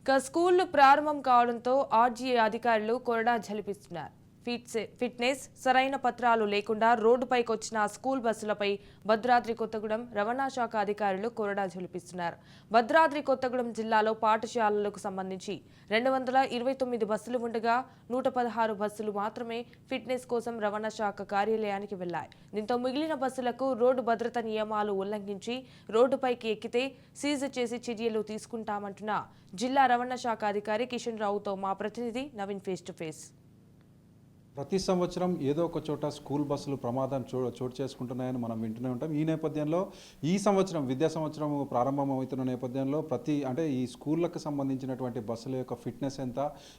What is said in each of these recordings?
ఇక స్కూళ్ళు ప్రారంభం కావడంతో ఆర్జీఏ అధికారులు కొరడా జలిపిస్తున్నారు ఫిట్నెస్ సరైన పత్రాలు లేకుండా రోడ్డుపైకి వచ్చిన స్కూల్ బస్సులపై భద్రాద్రి కొత్తగూడెం రవాణా శాఖ అధికారులు కొరడా జలిపిస్తున్నారు భద్రాద్రి కొత్తగూడెం జిల్లాలో పాఠశాలలకు సంబంధించి రెండు వందల ఇరవై తొమ్మిది బస్సులు ఉండగా నూట పదహారు బస్సులు మాత్రమే ఫిట్నెస్ కోసం రవాణా శాఖ కార్యాలయానికి వెళ్ళాయి దీంతో మిగిలిన బస్సులకు రోడ్డు భద్రత నియమాలు ఉల్లంఘించి రోడ్డుపైకి ఎక్కితే సీజ్ చేసి చర్యలు తీసుకుంటామంటున్న జిల్లా రవాణా శాఖ అధికారి కిషన్ రావుతో మా ప్రతినిధి నవీన్ ఫేస్ టు ఫేస్ ప్రతి సంవత్సరం ఏదో ఒక చోట స్కూల్ బస్సులు ప్రమాదం చో చోటు చేసుకుంటున్నాయని మనం వింటూనే ఉంటాం. ఈ నేపథ్యంలో ఈ సంవత్సరం విద్యా సంవత్సరం ప్రారంభమవుతున్న నేపథ్యంలో ప్రతి అంటే ఈ స్కూళ్ళకు సంబంధించినటువంటి బస్సుల యొక్క ఫిట్నెస్ ఎంత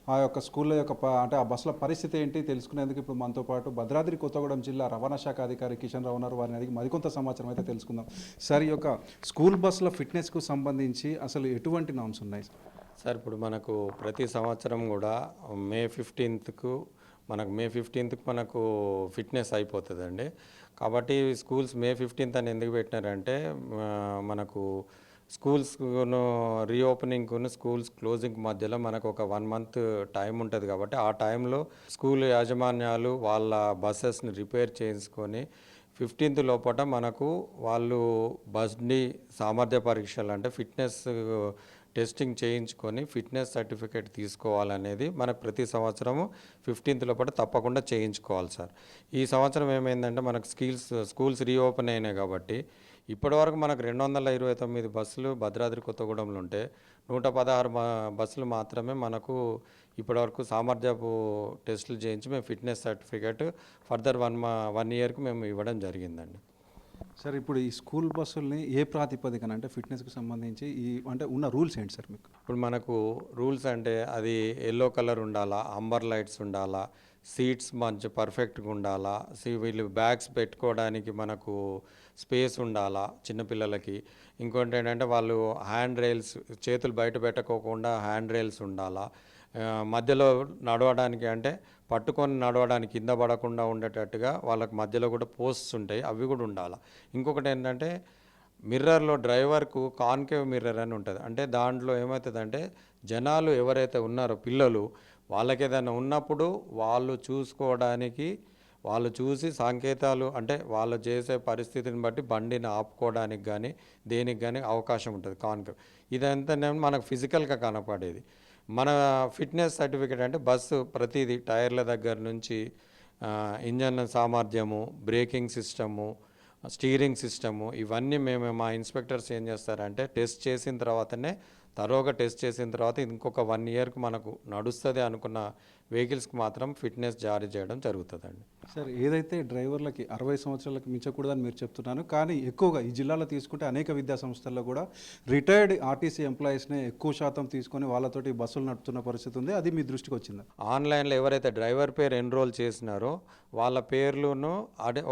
ఆ యొక్క స్కూళ్ళ యొక్క ప- అంటే ఆ బస్సుల పరిస్థితి ఏంటి తెలుసుకునేందుకు ఇప్పుడు మనతో పాటు భద్రాద్రి కొత్తగూడెం జిల్లా రవాణా శాఖ అధికారి కిషన్ రావు ఉన్నారు. వారిని అడిగి మరికొంత సమాచారం అయితే తెలుసుకుందాం. సార్ ఈ యొక్క స్కూల్ బస్సుల ఫిట్నెస్కు సంబంధించి అసలు ఎటువంటి నామ్స్ ఉన్నాయి? సార్ సార్ ఇప్పుడు మనకు ప్రతి సంవత్సరం కూడా మే ఫిఫ్టీన్త్కు మనకు మే ఫిఫ్టీన్త్కి మనకు ఫిట్నెస్ అయిపోతుందండి. కాబట్టి స్కూల్స్ మే ఫిఫ్టీన్త్ అని ఎందుకు పెట్టినారంటే మనకు స్కూల్స్ను రీఓపెనింగ్ను స్కూల్స్ క్లోజింగ్ మధ్యలో మనకు ఒక వన్ మంత్ టైం ఉంటుంది కాబట్టి ఆ టైంలో స్కూల్ యాజమాన్యాలు వాళ్ళ బస్సెస్ని రిపేర్ చేసుకొని ఫిఫ్టీన్త్ లోపల మనకు వాళ్ళు బస్ని సామర్థ్య పరీక్షలు అంటే ఫిట్నెస్ టెస్టింగ్ చేయించుకొని ఫిట్నెస్ సర్టిఫికేట్ తీసుకోవాలనేది మనకు ప్రతి సంవత్సరము ఫిఫ్టీన్త్ లోపల తప్పకుండా చేయించుకోవాలి సార్. ఈ సంవత్సరం ఏమైందంటే మనకు స్కిల్స్ స్కూల్స్ రీఓపెన్ అయినాయి కాబట్టి ఇప్పటివరకు మనకు రెండు వందల ఇరవై తొమ్మిది బస్సులు భద్రాద్రి కొత్తగూడెంలో ఉంటే నూట పదహారు బస్సులు మాత్రమే మనకు ఇప్పటివరకు సామర్థ్యపు టెస్టులు చేయించి మేము ఫిట్నెస్ సర్టిఫికేట్ ఫర్దర్ వన్ మా వన్ ఇయర్కి మేము ఇవ్వడం జరిగిందండి. సార్ ఇప్పుడు ఈ స్కూల్ బస్సుల్ని ఏ ప్రాతిపదికన అంటే ఫిట్నెస్కి సంబంధించి ఈ అంటే ఉన్న రూల్స్ ఏంటి సార్ మీకు? ఇప్పుడు మనకు రూల్స్ అంటే అది ఎల్లో కలర్ ఉండాలా అంబర్ లైట్స్ ఉండాలా సీట్స్ మంచి పర్ఫెక్ట్గా ఉండాలా? వీళ్ళు బ్యాగ్స్ పెట్టుకోవడానికి మనకు స్పేస్ ఉండాలా చిన్నపిల్లలకి ఇంకోటి ఏంటంటే వాళ్ళు హ్యాండ్ రైల్స్ చేతులు బయట పెట్టకోకుండా హ్యాండ్ రైల్స్ ఉండాలా? మధ్యలో నడవడానికి అంటే పట్టుకొని నడవడానికి కింద పడకుండా ఉండేటట్టుగా వాళ్ళకి మధ్యలో కూడా పోస్ట్స్ ఉంటాయి అవి కూడా ఉండాలి? ఇంకొకటి ఏంటంటే మిర్రర్లో డ్రైవర్కు కాన్కేవ్ మిర్రర్ అని ఉంటుంది. అంటే దాంట్లో ఏమవుతుందంటే జనాలు ఎవరైతే ఉన్నారో పిల్లలు వాళ్ళకి ఏదైనా ఉన్నప్పుడు వాళ్ళు చూసుకోవడానికి వాళ్ళు చూసి సంకేతాలు అంటే వాళ్ళు చేసే పరిస్థితిని బట్టి బండిని ఆపుకోవడానికి కానీ దేనికి కానీ అవకాశం ఉంటుంది. కాన్కేవ్ ఇదంతా మనకు ఫిజికల్గా కనపడేది. మన ఫిట్నెస్ సర్టిఫికేట్ అంటే బస్సు ప్రతిదీ టైర్ల దగ్గర నుంచి ఇంజన్ సామర్థ్యము బ్రేకింగ్ సిస్టము స్టీరింగ్ సిస్టము ఇవన్నీ మేము మా ఇన్స్పెక్టర్స్ ఏం చేస్తారంటే టెస్ట్ చేసిన తర్వాతనే తరోగా టెస్ట్ చేసిన తర్వాత ఇంకొక వన్ ఇయర్కి మనకు నడుస్తుంది అనుకున్న వెహికల్స్కి మాత్రం ఫిట్నెస్ జారీ చేయడం జరుగుతుందండి. సార్ ఏదైతే డ్రైవర్లకి అరవై సంవత్సరాలకు మించకూడదని మీరు చెప్తున్నారు కానీ ఎక్కువగా ఈ జిల్లాలో తీసుకుంటే అనేక విద్యా సంస్థల్లో కూడా రిటైర్డ్ ఆర్టీసీ ఎంప్లాయీస్నే ఎక్కువ శాతం తీసుకొని వాళ్ళతోటి బస్సులు నడుపుతున్న పరిస్థితి ఉంది. అది మీ దృష్టికి వచ్చిందా? ఆన్లైన్లో ఎవరైతే డ్రైవర్ పేరు ఎన్రోల్ చేసినారో వాళ్ళ పేర్లును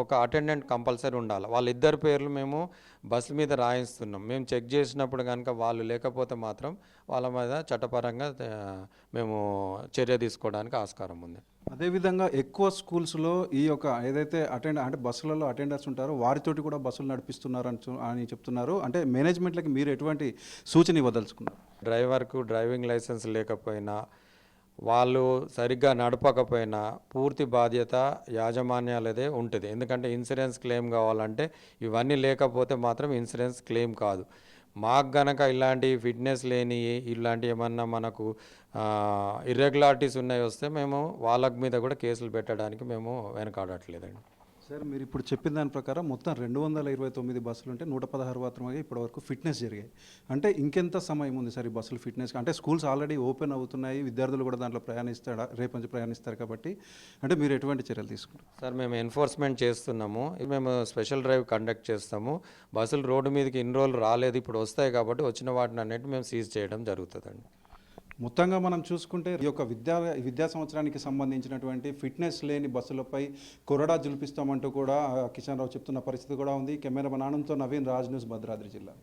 ఒక అటెండెంట్ కంపల్సరీ ఉండాలి. వాళ్ళిద్దరి పేర్లు మేము బస్సు మీద రాయిస్తున్నాం. మేము చెక్ చేసినప్పుడు కనుక వాళ్ళు లేకపోతే మాత్రం వాళ్ళ మీద చట్టపరంగా మేము చర్య తీసుకోవడానికి ఆస్కారం ఉంది. అదేవిధంగా ఎక్కువ స్కూల్స్లో ఈ యొక్క ఏదైతే అటెండ్ అంటే బస్సులలో అటెండర్స్ ఉంటారో వారితోటి కూడా బస్సులు నడిపిస్తున్నారు అని చెప్తున్నారు. అంటే మేనేజ్మెంట్లకి మీరు ఎటువంటి సూచన ఇవ్వదలుచుకున్నారు? డ్రైవర్కు డ్రైవింగ్ లైసెన్స్ లేకపోయినా వాళ్ళు సరిగ్గా నడపకపోయినా పూర్తి బాధ్యత యాజమాన్యాలదే ఉంటుంది. ఎందుకంటే ఇన్సూరెన్స్ క్లెయిమ్ కావాలంటే ఇవన్నీ లేకపోతే మాత్రం ఇన్సూరెన్స్ క్లెయిమ్ కాదు. మాకు గనక ఇలాంటి ఫిట్నెస్ లేని ఇలాంటి ఏమన్నా మనకు ఇర్రెగ్యులారిటీస్ ఉన్నాయి వస్తే మేము వాళ్ళ మీద కూడా కేసులు పెట్టడానికి మేము వెనకాడట్లేదండి. సార్ మీరు ఇప్పుడు చెప్పిన దాని ప్రకారం మొత్తం రెండు వందల ఇరవై తొమ్మిది బస్సులు ఉంటే నూట పదహారు మాత్రమే ఇప్పటివరకు ఫిట్నెస్ జరిగాయి. అంటే ఇంకెంత సమయం ఉంది సార్ ఈ బస్సులు ఫిట్నెస్ అంటే స్కూల్స్ ఆల్రెడీ ఓపెన్ అవుతున్నాయి విద్యార్థులు కూడా దాంట్లో ప్రయాణిస్తాడా? రేపు నుంచి ప్రయాణిస్తారు కాబట్టి. అంటే మీరు ఎటువంటి చర్యలు తీసుకుంటారు? సార్ మేము ఎన్ఫోర్స్మెంట్ చేస్తున్నాము. మేము స్పెషల్ డ్రైవ్ కండక్ట్ చేస్తాము. బస్సులు రోడ్డు మీదకి ఇన్ని రోజులు రాలేదు ఇప్పుడు వస్తాయి కాబట్టి వచ్చిన వాటిని అన్నిటి మేము సీజ్ చేయడం జరుగుతుందండి. మొత్తంగా మనం చూసుకుంటే ఈ యొక్క విద్యా విద్యా సంవత్సరానికి సంబంధించినటువంటి ఫిట్నెస్ లేని బస్సులపై కొరడా జులిపిస్తామంటూ కూడా కిషన్ రావు చెప్తున్న పరిస్థితి కూడా ఉంది. కెమెరా ఆనంద్తో నవీన్ రాజ్ న్యూస్ భద్రాద్రి జిల్లా.